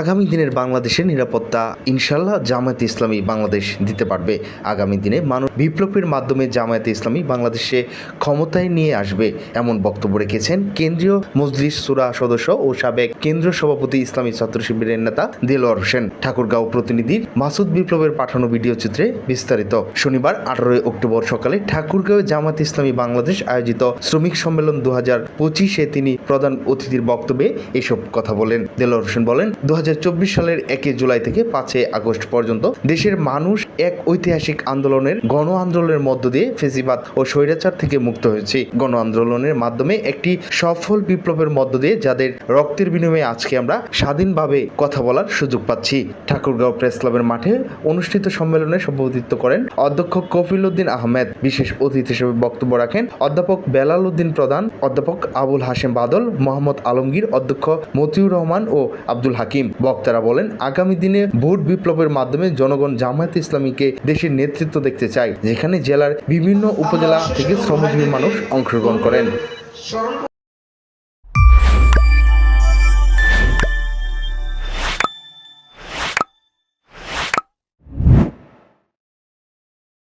আগামী দিনের বাংলাদেশের নিরাপত্তা ইনশাল্লাহ জামায়াত ইসলামী বাংলাদেশ দিতে পারবে। আগামী দিনে মানুষ বিপ্লবের মাধ্যমে জামায়াতে ইসলামী বাংলাদেশে ক্ষমতায় নিয়ে আসবে এমন বক্তব্য রেখেছেন কেন্দ্রীয় মজলিস সুরা সদস্য ও সাবেক কেন্দ্র সভাপতি ইসলামী ছাত্র শিবিরের নেতা দেলোয়ার হোসেন। ঠাকুরগাঁও প্রতিনিধির মাসুদ বিপ্লবের পাঠানো ভিডিও চিত্রে বিস্তারিত। শনিবার আঠারোই অক্টোবর সকালে ঠাকুরগাঁও জামায়াত ইসলামী বাংলাদেশ আয়োজিত শ্রমিক সম্মেলন দু হাজার পঁচিশে তিনি প্রধান অতিথির বক্তব্যে এসব কথা বলেন। দেলোয়ার হোসেন বলেন দু হাজার চব্বিশ সালের একই জুলাই থেকে পাঁচই আগস্ট পর্যন্ত দেশের মানুষ এক ঐতিহাসিক আন্দোলনের গণ আন্দোলনের মধ্য দিয়ে ফেসিবাদ ও স্বৈরাচার থেকে মুক্ত হয়েছে। গণ আন্দোলনের মাধ্যমে একটি সফল বিপ্লবের মধ্য দিয়ে যাদের রক্তের বিনিময়ে আজকে আমরা স্বাধীনভাবে কথা বলার সুযোগ পাচ্ছি। ঠাকুরগাঁও প্রেস ক্লাবের মাঠে অনুষ্ঠিত সম্মেলনে সভাপতিত্ব করেন অধ্যক্ষ কফিল উদ্দিন আহমেদ। বিশেষ অতিথি হিসেবে বক্তব্য রাখেন অধ্যাপক বেলাল উদ্দিন প্রধান, অধ্যাপক আবুল হাশেম বাদল, মোহাম্মদ আলমগীর, অধ্যক্ষ মতিউর রহমান ও আব্দুল হাকিম। বক্তারা বলেন, আগামী দিনে ভোট বিপ্লবের মাধ্যমে জনগণ জামায়াত ইসলামীকে দেশের নেতৃত্ব দেখতে চায়, যেখানে জেলার বিভিন্ন উপজেলা থেকে শ্রমজীবী মানুষ অংশগ্রহণ করেন।